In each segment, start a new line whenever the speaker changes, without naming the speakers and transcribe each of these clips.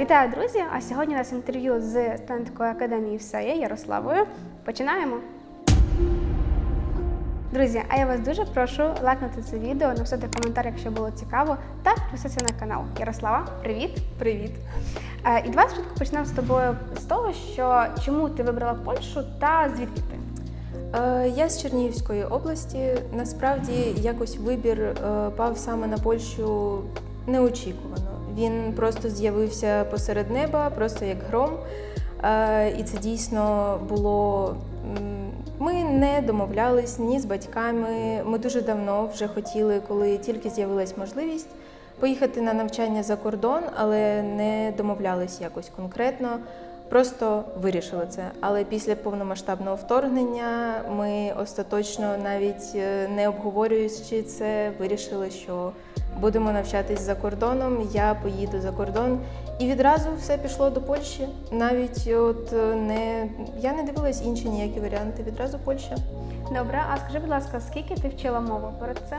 Вітаю, друзі! А сьогодні у нас інтерв'ю з студенткою академії «Все Ярославою. Починаємо. Друзі, а я вас дуже прошу лайкнути це відео, написати коментар, якщо було цікаво, та підписатися на канал. Ярослава, привіт!
Привіт.
Е, І давай спочатку почнемо з тобою з того, що чому ти вибрала Польщу та звідки ти?
Е, Я з Чернігівської області. Насправді якось вибір е, пав саме на Польщу неочікувано. Він просто з'явився посеред неба, просто як гром. Е, І це дійсно було. Ми не домовлялись ні з батьками. Ми дуже давно вже хотіли, коли тільки з'явилась можливість поїхати на навчання за кордон, але не домовлялись якось конкретно. Просто вирішили це. Але після повномасштабного вторгнення ми остаточно, навіть е, не обговорюючи це, вирішили, що будемо навчатись за кордоном. Я поїду за кордон, і відразу все пішло до Польщі. Навіть от е, не я не дивилась інші ніякі варіанти. Відразу Польща.
Добре, а скажи, будь ласка, скільки ти вчила мову перед цим?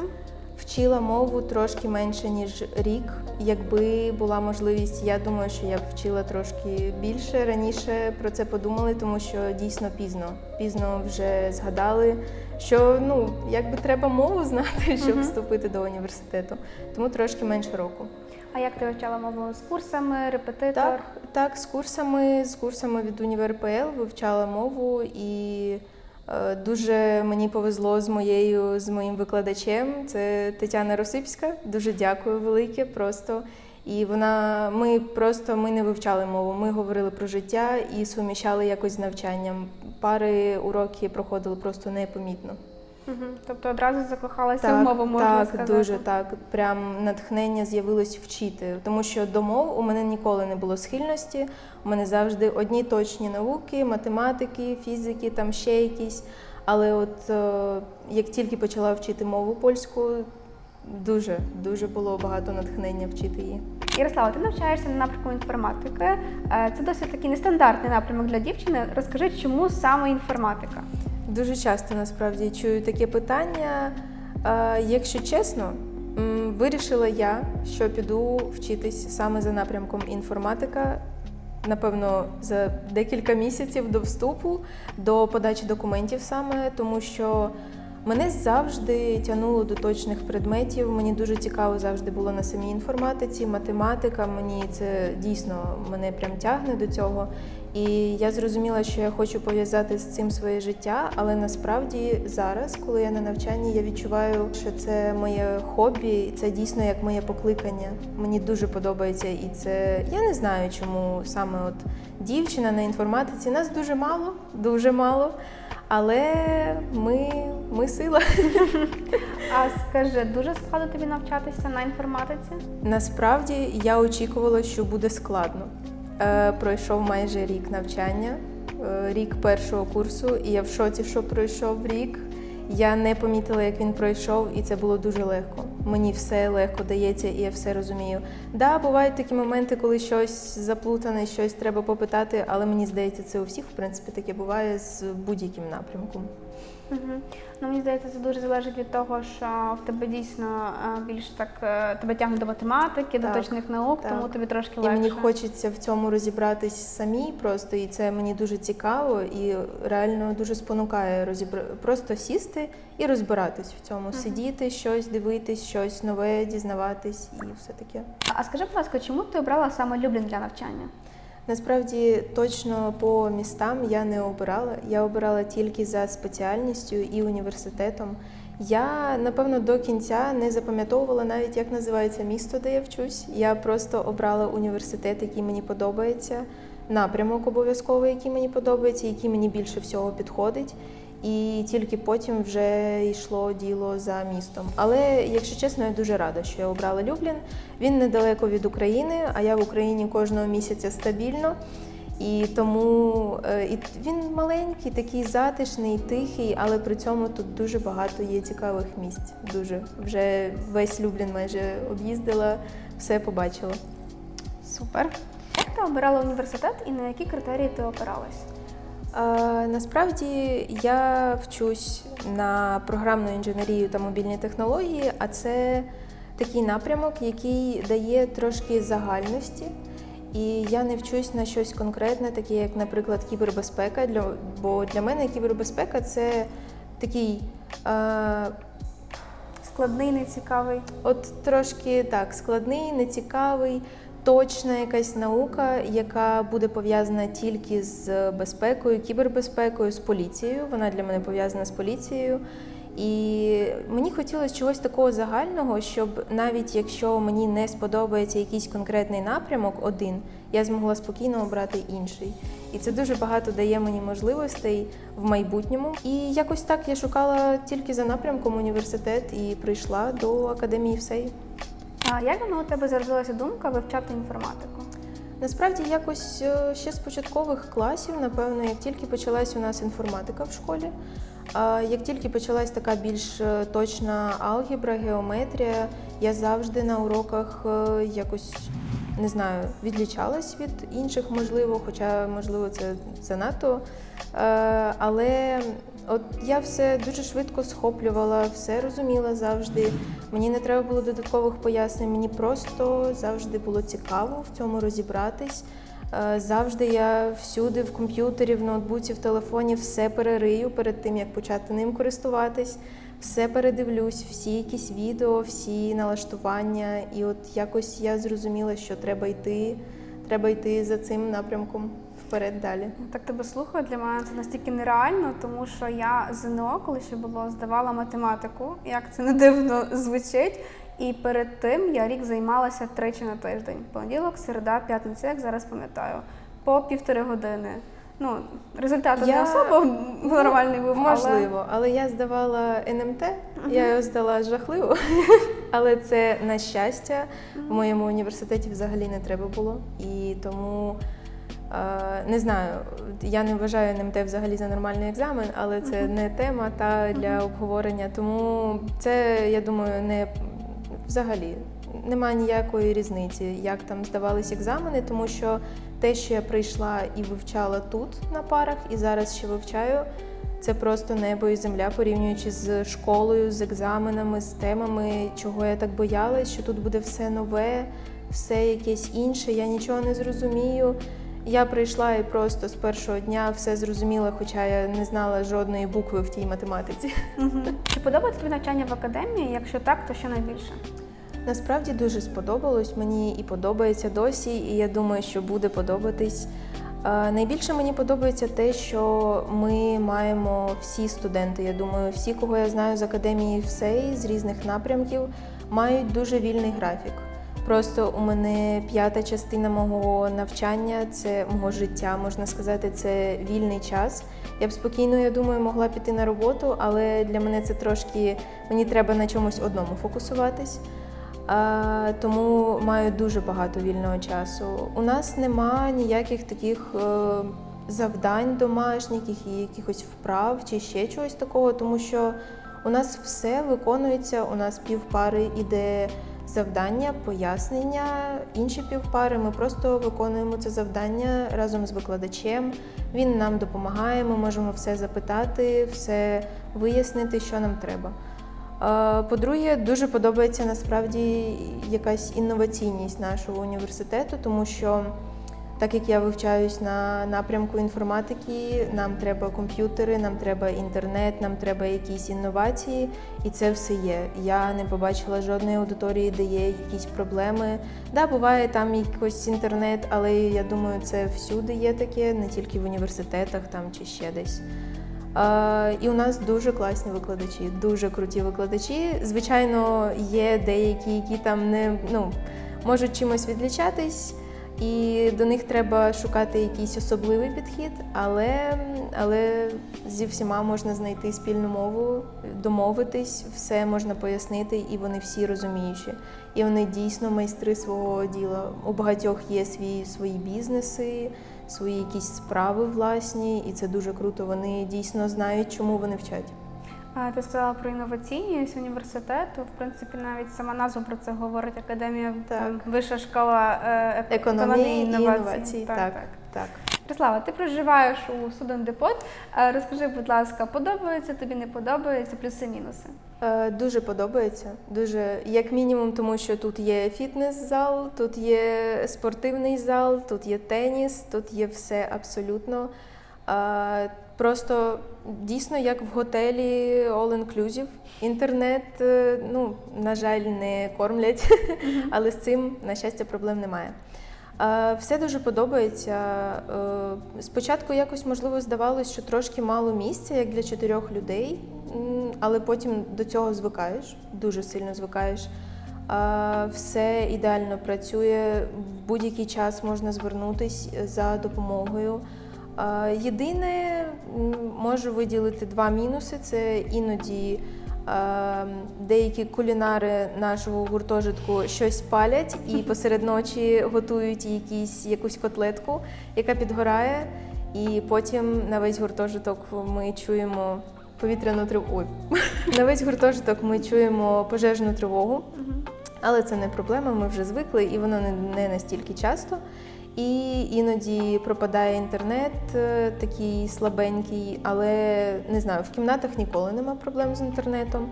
Вчила мову трошки менше ніж рік. Якби була можливість, я думаю, що я б вчила трошки більше. Раніше про це подумали, тому що дійсно пізно. Пізно вже згадали, що ну якби треба мову знати, щоб вступити до університету. Тому трошки менше року.
А як ти вивчала мову з курсами, репетитор?
Так, так, з курсами, з курсами від Універ ПЛ вивчала мову і е, дуже мені повезло з моєю з моїм викладачем. Це Тетяна Росипська. Дуже дякую велике. Просто і вона ми просто ми не вивчали мову. Ми говорили про життя і суміщали якось з навчанням. Пари уроки проходили просто непомітно.
Угу. Тобто одразу закохалася в мову, можна
так,
сказати.
дуже так. Прям натхнення з'явилось вчити, тому що до мов у мене ніколи не було схильності. У мене завжди одні точні науки, математики, фізики, там ще якісь. Але от е, як тільки почала вчити мову польську, дуже дуже було багато натхнення вчити її.
Ярослава, ти навчаєшся на напрямку інформатики. Е, Це досить такий нестандартний напрямок для дівчини. Розкажи, чому саме інформатика?
Дуже часто насправді чую таке питання. Е, Якщо чесно, вирішила я, що піду вчитись саме за напрямком інформатика. Напевно, за декілька місяців до вступу, до подачі документів саме, тому що мене завжди тягнуло до точних предметів. Мені дуже цікаво завжди було на самій інформатиці, математика. Мені це дійсно мене прям тягне до цього. І я зрозуміла, що я хочу пов'язати з цим своє життя, але насправді зараз, коли я на навчанні, я відчуваю, що це моє хобі, і це дійсно як моє покликання. Мені дуже подобається, і це я не знаю, чому саме от дівчина на інформатиці. Нас дуже мало, дуже мало. Але ми, ми сила.
А скажи, дуже складно тобі навчатися на інформатиці?
Насправді я очікувала, що буде складно. Е, пройшов майже рік навчання, е, рік першого курсу, і я в шоці, що пройшов рік. Я не помітила, як він пройшов, і це було дуже легко. Мені все легко дається, і я все розумію. Да, бувають такі моменти, коли щось заплутане, щось треба попитати, але мені здається, це у всіх в принципі таке буває з будь-яким напрямком.
Угу. Ну, мені здається, це дуже залежить від того, що в тебе дійсно е, більш так е, тебе тягне до математики, до точних наук,
так.
тому тобі трошки
І мені хочеться в цьому розібратись самій просто, і це мені дуже цікаво і реально дуже спонукає розібра... просто сісти і розбиратись в цьому, сидіти, щось дивитись, щось нове, дізнаватись і все таке.
А скажи, будь ласка, чому ти обрала саме Люблін для навчання?
Насправді точно по містам я не обирала. Я обирала тільки за спеціальністю і університетом. Я напевно до кінця не запам'ятовувала навіть, як називається місто, де я вчусь. Я просто обрала університет, який мені подобається, напрямок обов'язковий, який мені подобається, який мені більше всього підходить. І тільки потім вже йшло діло за містом. Але, якщо чесно, я дуже рада, що я обрала Люблін. Він недалеко від України, а я в Україні кожного місяця стабільно. І тому е, і він маленький, такий затишний, тихий, але при цьому тут дуже багато є цікавих місць. Дуже вже весь Люблін майже об'їздила, все побачила.
Супер. Як ти обирала університет і на які критерії ти опиралась?
Насправді я вчусь на програмну інженерію та мобільні технології, а це такий напрямок, який дає трошки загальності. І я не вчусь на щось конкретне, таке як, наприклад, кібербезпека. Для, бо для мене кібербезпека це такий е,
Складний, нецікавий.
От трошки так складний, нецікавий, точна якась наука, яка буде пов'язана тільки з безпекою, кібербезпекою, з поліцією. Вона для мене пов'язана з поліцією. І мені хотілося чогось такого загального, щоб навіть якщо мені не сподобається якийсь конкретний напрямок, один, я змогла спокійно обрати інший. І це дуже багато дає мені можливостей в майбутньому. І якось так я шукала тільки за напрямком університет і прийшла до академії ВСЕЙ.
А як давно у тебе зародилася думка вивчати інформатику?
Насправді, якось е, ще з початкових класів, напевно, як тільки почалась у нас інформатика в школі, як тільки почалась така більш е, точна алгебра, геометрія, я завжди на уроках е, якось не знаю, відлічалась від інших, можливо, хоча, можливо, це занадто. Але от я все дуже швидко схоплювала, все розуміла завжди. Мені не треба було додаткових пояснень, мені просто завжди було цікаво в цьому розібратись. Е, Завжди я всюди в комп'ютері, в ноутбуці, в телефоні все перерию перед тим, як почати ним користуватись. Все передивлюсь, всі якісь відео, всі налаштування. І от якось я зрозуміла, що треба йти, треба йти за цим напрямком вперед далі.
Так тебе слухаю, для мене це настільки нереально, тому що я ЗНО, коли ще було, здавала математику, як це не дивно звучить. І перед тим я рік займалася тричі на тиждень: понеділок, середа, п'ятниця, як зараз пам'ятаю, по півтори години. Ну, результат не особо
Ну,
нормальний був. але-
Можливо, але я здавала НМТ, я його здала жахливо. але це на щастя в моєму університеті взагалі не треба було. І тому не знаю, я не вважаю НМТ взагалі за нормальний екзамен, але це не тема та для обговорення. Тому це, я думаю, не взагалі немає ніякої різниці, як там здавались екзамени, тому що те, що я прийшла і вивчала тут на парах, і зараз ще вивчаю, це просто небо і земля, порівнюючи з школою, з екзаменами, з темами, чого я так боялась, що тут буде все нове, все якесь інше, я нічого не зрозумію. Я прийшла і просто з першого дня все зрозуміла, хоча я не знала жодної букви в тій математиці.
Мгм. Чи подобається тобі навчання в академії? Якщо так, то що найбільше?
Насправді дуже сподобалось мені і подобається досі, і я думаю, що буде подобатись. Найбільше мені подобається те, що ми маємо всі студенти. Я думаю, всі, кого я знаю з академії ВСЕЙ, з різних напрямків, мають дуже вільний графік. Просто у мене п'ята частина мого навчання, це мого життя, можна сказати, це вільний час. Я б спокійно, я думаю, могла піти на роботу, але для мене це трошки мені треба на чомусь одному фокусуватись. А, тому маю дуже багато вільного часу. У нас нема ніяких таких е, завдань домашніх, і якихось вправ чи ще чогось такого, тому що у нас все виконується. У нас півпари іде завдання, пояснення, інші півпари. Ми просто виконуємо це завдання разом з викладачем. Він нам допомагає, ми можемо все запитати, все вияснити, що нам треба. Е, По-друге, дуже подобається насправді якась інноваційність нашого університету, тому що так як я вивчаюсь на напрямку інформатики, нам треба комп'ютери, нам треба інтернет, нам треба якісь інновації, і це все є. Я не побачила жодної аудиторії, де є якісь проблеми. Да, буває там якийсь інтернет, але я думаю, це всюди є таке, не тільки в університетах там чи ще десь. І у нас дуже класні викладачі, дуже круті викладачі. Звичайно, є деякі, які там не ну, можуть чимось відлічатись, і до них треба шукати якийсь особливий підхід, але, але зі всіма можна знайти спільну мову, домовитись, все можна пояснити, і вони всі розуміючі. І вони дійсно майстри свого діла. У багатьох є свої, свої бізнеси, свої якісь справи власні, і це дуже круто. Вони дійсно знають, чому вони вчать.
Ти сказала про інноваційність університету. В принципі, навіть сама назва про це говорить Академія
Так.
Вища школа е,
Економії і інновацій. Так, так.
Прислава, ти проживаєш у Суден Депот. Е, Розкажи, будь ласка, подобається тобі, не подобається, плюси-мінуси.
Е, Дуже подобається. Дуже, як мінімум, тому що тут є фітнес-зал, тут є спортивний зал, тут є теніс, тут є все абсолютно. Е, Просто дійсно як в готелі all inclusive. Інтернет, е, ну, на жаль, не кормлять, але з цим, на щастя, проблем немає. Е, Все дуже подобається. Е, Спочатку якось можливо здавалось, що трошки мало місця, як для чотирьох людей, але потім до цього звикаєш, дуже сильно звикаєш. Е, Все ідеально працює, в будь-який час можна звернутись за допомогою. Єдине, можу виділити два мінуси: це іноді деякі кулінари нашого гуртожитку щось палять і посеред ночі готують якісь, якусь котлетку, яка підгорає, і потім на весь гуртожиток ми чуємо повітряну тривогу. На весь гуртожиток ми чуємо пожежну тривогу. Але це не проблема, ми вже звикли, і воно не настільки часто. І іноді пропадає інтернет, е, такий слабенький, але не знаю, в кімнатах ніколи нема проблем з інтернетом,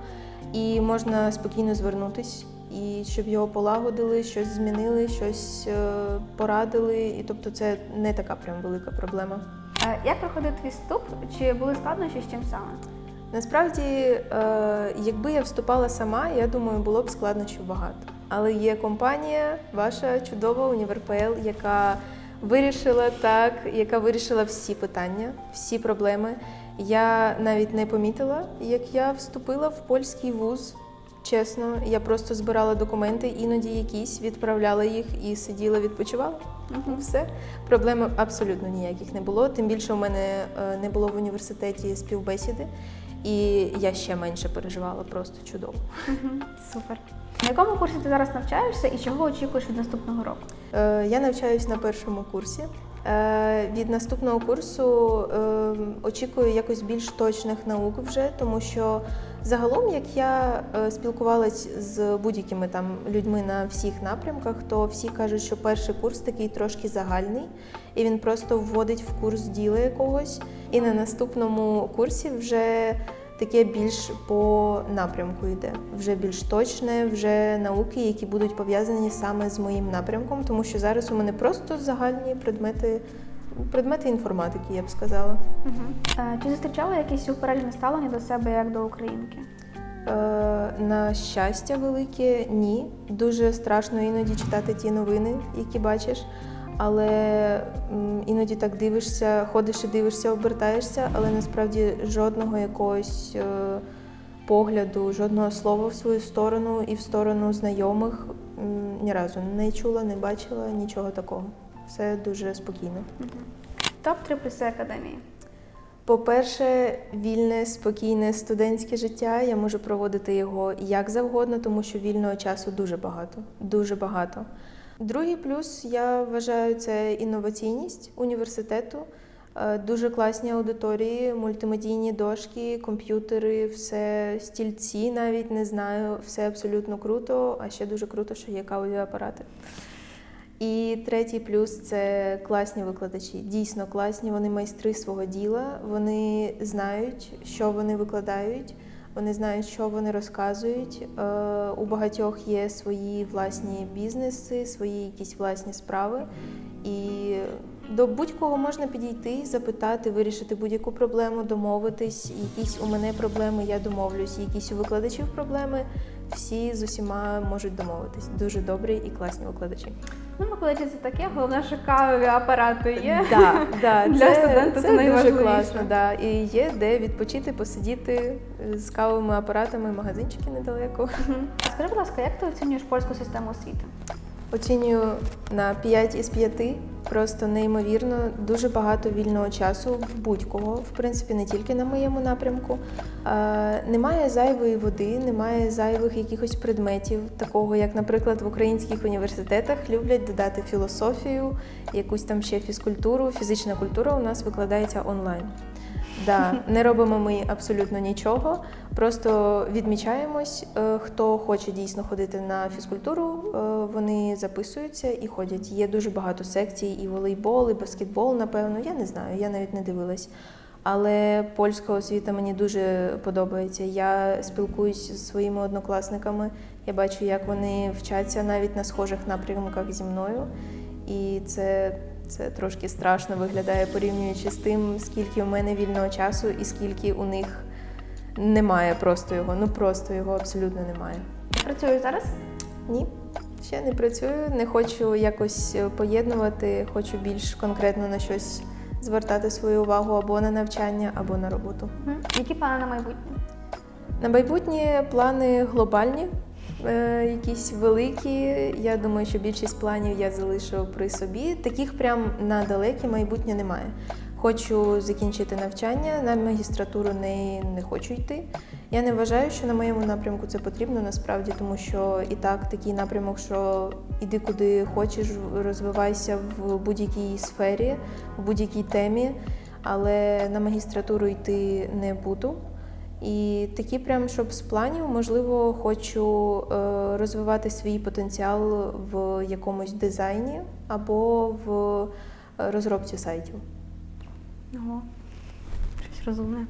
і можна спокійно звернутись, і щоб його полагодили, щось змінили, щось е, порадили. І тобто це не така прям велика проблема.
Як проходив твій вступ? Чи були складнощі з чим саме?
Насправді, е, якби я вступала сама, я думаю, було б складнощів багато. Але є компанія, ваша чудова Універпл, яка вирішила так, яка вирішила всі питання, всі проблеми. Я навіть не помітила, як я вступила в польський вуз. Чесно, я просто збирала документи, іноді якісь відправляла їх і сиділа, відпочивала. Ну, Все проблем абсолютно ніяких не було. Тим більше у мене е, не було в університеті співбесіди, і я ще менше переживала, просто чудово.
Супер. На якому курсі ти зараз навчаєшся і чого очікуєш від наступного року?
Е, Я навчаюсь на першому курсі. Е, Від наступного курсу е, очікую якось більш точних наук вже, тому що загалом, як я е, спілкувалась з будь-якими там людьми на всіх напрямках, то всі кажуть, що перший курс такий трошки загальний, і він просто вводить в курс діла якогось. І на наступному курсі вже таке більш по напрямку йде, вже більш точне, вже науки, які будуть пов'язані саме з моїм напрямком, тому що зараз у мене просто загальні предмети, предмети інформатики, я б сказала.
Е, Чи зустрічала якісь упереджене ставлення до себе як до українки?
Е, на щастя велике, ні. Дуже страшно іноді читати ті новини, які бачиш. Але іноді так дивишся, ходиш і дивишся, обертаєшся, але насправді жодного якогось е, погляду, жодного слова в свою сторону і в сторону знайомих ні разу не чула, не бачила нічого такого. Все дуже спокійно.
Топ 3 плюси академії.
По-перше, вільне, спокійне студентське життя. Я можу проводити його як завгодно, тому що вільного часу дуже багато. Дуже багато. Другий плюс я вважаю це інноваційність університету. Е, Дуже класні аудиторії, мультимедійні дошки, комп'ютери, все стільці, навіть не знаю, все абсолютно круто. А ще дуже круто, що є аудіоапарати. І третій плюс це класні викладачі. Дійсно класні. Вони майстри свого діла. Вони знають, що вони викладають. Вони знають, що вони розказують. Е, у багатьох є свої власні бізнеси, свої якісь власні справи. І до будь-кого можна підійти, запитати, вирішити будь-яку проблему, домовитись. Якісь у мене проблеми, я домовлюсь. Якісь у викладачів проблеми. Всі з усіма можуть домовитись. Дуже добрі і класні викладачі.
Ну, викладачі це таке, головне, що кавові апарати є.
Да, да,
Для
це,
студента це
це дуже класно. Да. І є де відпочити, посидіти з кавовими апаратами, магазинчики недалеко.
Скажи, будь ласка, як ти оцінюєш польську систему освіти?
Оцінюю на 5 із 5. Просто неймовірно, дуже багато вільного часу в будь-кого, в принципі, не тільки на моєму напрямку. Е, немає зайвої води, немає зайвих якихось предметів, такого як, наприклад, в українських університетах люблять додати філософію, якусь там ще фізкультуру. Фізична культура у нас викладається онлайн. Да, не робимо ми абсолютно нічого. Просто відмічаємось, е, хто хоче дійсно ходити на фізкультуру, е, вони записуються і ходять. Є дуже багато секцій, і волейбол, і баскетбол, напевно. Я не знаю, я навіть не дивилась. Але польська освіта мені дуже подобається. Я спілкуюсь зі своїми однокласниками. Я бачу, як вони вчаться навіть на схожих напрямках зі мною. І це, це трошки страшно виглядає, порівнюючи з тим, скільки у мене вільного часу і скільки у них немає просто його. Ну просто його абсолютно немає.
Працюєш зараз?
Ні, ще не працюю, не хочу якось е, поєднувати, хочу більш конкретно на щось звертати свою увагу або на навчання, або на роботу.
Які плани на майбутнє?
На майбутнє плани глобальні, е, якісь великі. Я думаю, що більшість планів я залишу при собі. Таких прям на далеке майбутнє немає. Хочу закінчити навчання, на магістратуру не, не хочу йти. Я не вважаю, що на моєму напрямку це потрібно насправді, тому що і так такий напрямок, що іди куди хочеш, розвивайся в будь-якій сфері, в будь-якій темі, але на магістратуру йти не буду. І такі, прям, щоб з планів, можливо, хочу е, розвивати свій потенціал в якомусь дизайні або в розробці сайтів.
Ого. Щось розумне.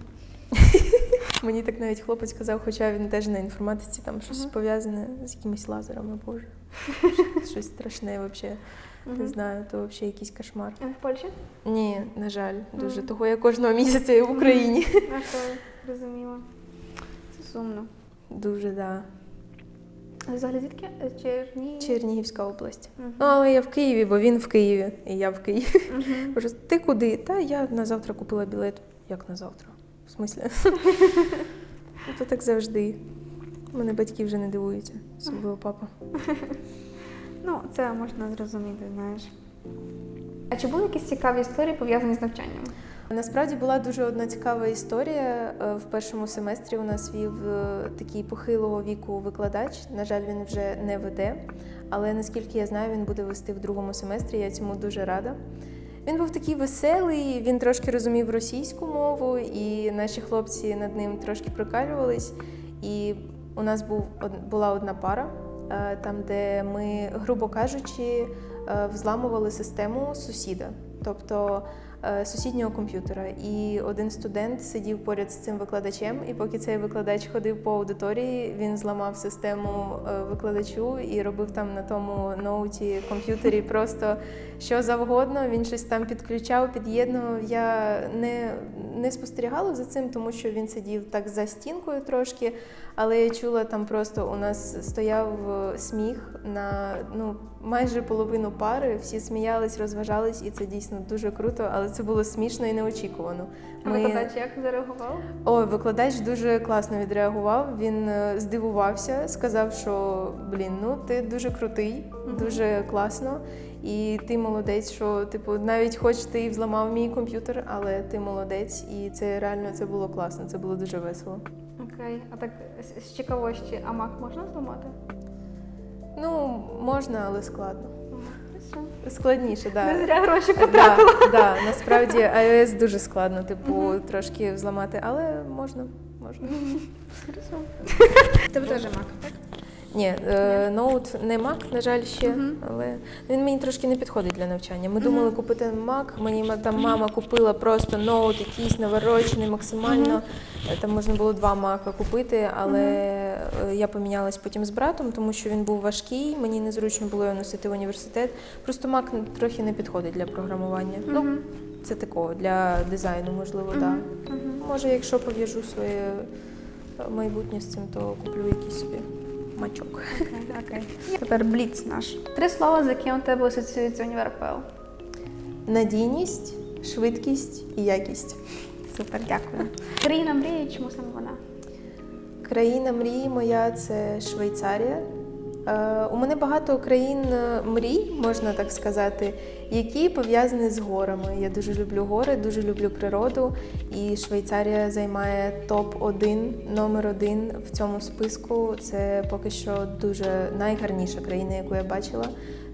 Мені так навіть хлопець казав, хоча він теж на інформатиці, там щось
Ага.
пов'язане з якимись лазерами, боже. Щось страшне взагалі. Не
Мгм.
знаю, то взагалі якийсь кошмар.
А В Польщі?
Ні, на жаль, дуже
Мгм.
того я кожного місяця і в Україні.
Окей, зрозуміло. Це сумно.
Дуже, да.
Взагалі звідки? Черні?
Чернігівська область.
Мгм.
Ну, але я в Києві, бо він в Києві, і я в Києві. Кажу, ти куди? Та я на завтра купила білет. Як на завтра? В смислі? То так завжди. Мене батьки вже не дивуються, особливо папа.
Ну, це можна зрозуміти, знаєш. А чи були якісь цікаві історії пов'язані з навчанням?
Насправді була дуже одна цікава історія. Е, В першому семестрі у нас вів е, такий похилого віку викладач. На жаль, він вже не веде. Але наскільки я знаю, він буде вести в другому семестрі. Я цьому дуже рада. Він був такий веселий, він трошки розумів російську мову, і наші хлопці над ним трошки прикалювались. І у нас був була одна пара, е, там, де ми, грубо кажучи, взламували систему сусіда, тобто сусіднього комп'ютера. І один студент сидів поряд з цим викладачем, і поки цей викладач ходив по аудиторії, він зламав систему е, викладачу і робив там на тому ноуті комп'ютері просто що завгодно. Він щось там підключав, під'єднував. Я не, не спостерігала за цим, тому що він сидів так за стінкою трошки. Але я чула там просто у нас стояв е, сміх на ну майже половину пари. Всі сміялись, розважались, і це дійсно дуже круто. Але це було смішно і неочікувано.
А викладач як зареагував?
Ой, викладач дуже класно відреагував. Він е, здивувався, сказав, що блін, ну ти дуже крутий, дуже класно. І ти молодець, що типу, навіть хоч ти і взламав мій комп'ютер, але ти молодець, і це реально це було класно, це було дуже весело.
Окей, а так з- цікавості, а мак можна зламати?
Ну, можна, але складно. Складніше, так.
Не зря гроші
Да,
потратила.
да, насправді iOS дуже складно, типу, трошки взламати, але можна, можна.
Хорошо. Тебе теж мак, так?
Ні, е, ноут не Mac, на жаль, ще,
Мгм.
але він мені трошки не підходить для навчання. Ми думали купити Mac, мені ма- там мама купила просто ноут якийсь наворочений максимально. Е, Там можна було два мака купити, але е, я помінялась потім з братом, тому що він був важкий, мені незручно було його носити в університет. Просто Mac трохи не підходить для програмування. Ну, це такого для дизайну, можливо, так. Може, якщо пов'яжу своє е, майбутнє з цим, то куплю якийсь собі мачок.
Окей, окей. Тепер бліц наш. Три слова, з яким у тебе асоціюється універ ПЛ.
Надійність, швидкість і якість.
Супер, дякую. Країна мрії, чому саме вона?
Країна мрії моя це Швейцарія. Е, у мене багато країн е, мрій, можна так сказати, які пов'язані з горами. Я дуже люблю гори, дуже люблю природу, і Швейцарія займає топ-1, номер один в цьому списку. Це поки що дуже найгарніша країна, яку я бачила.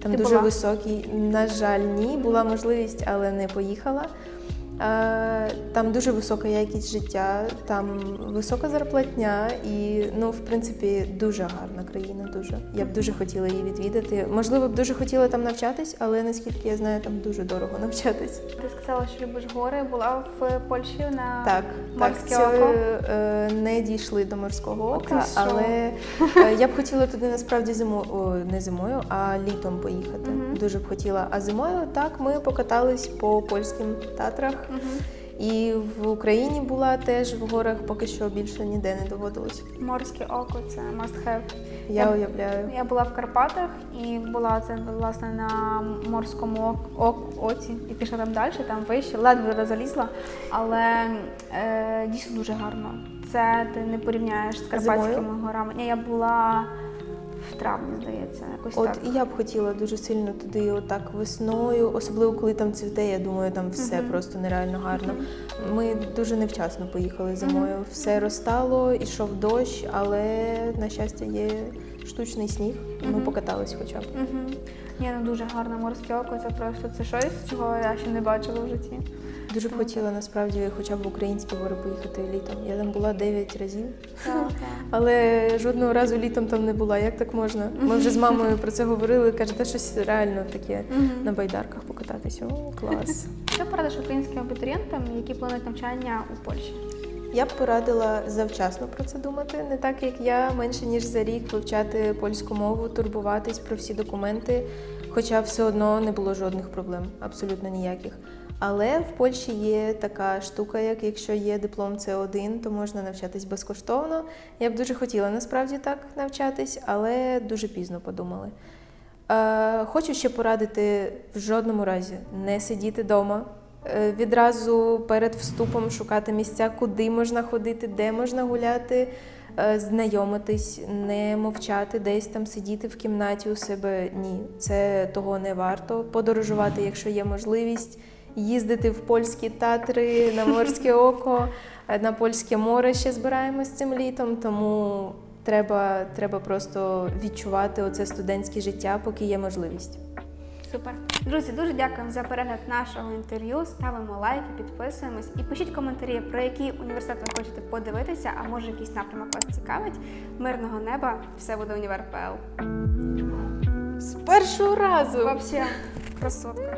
Там
Ти
дуже
була?
високий. На жаль, ні, була можливість, але не поїхала. Е, Там дуже висока якість життя, там висока зарплатня і, ну, в принципі, дуже гарна країна. Дуже. Я б дуже хотіла її відвідати. Можливо, б дуже хотіла там навчатись, але наскільки я знаю, там дуже дорого навчатись.
Ти сказала, що любиш гори, була в Польщі на
Так, так,
Морське
це,
око?
е, не дійшли до морського ока, але е, я б хотіла туди насправді зимою, не зимою, а літом поїхати. Дуже б хотіла. А зимою так ми покатались по польським татрах. І в Україні була теж в горах, поки що більше ніде не доводилось.
Морське око це must have.
Я
Я-
уявляю.
Я була в Карпатах і була це власне на морському ок- оці і пішла там далі, там вище, ледве залізла, але е, дійсно дуже гарно. Це ти не порівняєш з карпатськими
Зимою?
горами. Ні, я була в травні, здається, якось
От
так.
і я б хотіла дуже сильно туди, отак весною, особливо коли там цвіте, я думаю, там все
Мгм.
просто нереально гарно.
Мгм.
Ми дуже невчасно поїхали зимою. Все розтало, ішов дощ, але на щастя є штучний сніг. Ми
Мгм.
покатались хоча б.
Угу. Ні, ну дуже гарне морське око. Це просто це щось, чого я ще не бачила в житті.
Дуже б хотіла насправді хоча б в українські гори поїхати літом. Я там була 9 разів, але жодного разу літом там не була. Як так можна? Ми вже з мамою про це говорили. Каже, та щось реально таке на байдарках покататись. О, клас.
Що порадиш українським абітурієнтам, які планують навчання у Польщі?
Я б порадила завчасно про це думати, не так як я менше ніж за рік вивчати польську мову, турбуватись про всі документи, хоча все одно не було жодних проблем, абсолютно ніяких. Але в Польщі є така штука, як якщо є диплом С1, то можна навчатись безкоштовно. Я б дуже хотіла насправді так навчатись, але дуже пізно подумали. Е, хочу ще порадити в жодному разі не сидіти вдома. Е, Відразу перед вступом шукати місця, куди можна ходити, де можна гуляти, е, знайомитись, не мовчати, десь там сидіти в кімнаті у себе. Ні, це того не варто. Подорожувати, якщо є можливість, їздити в польські татри, на морське око, е, на польське море ще збираємось цим літом. Тому треба, треба просто відчувати оце студентське життя, поки є можливість.
Супер. Друзі, дуже дякуємо за перегляд нашого інтерв'ю. Ставимо лайки, підписуємось і пишіть коментарі, про який університет ви хочете подивитися, а може якийсь напрямок вас цікавить. Мирного неба, все буде універ.пл.
З першого разу!
Вообще, красотка.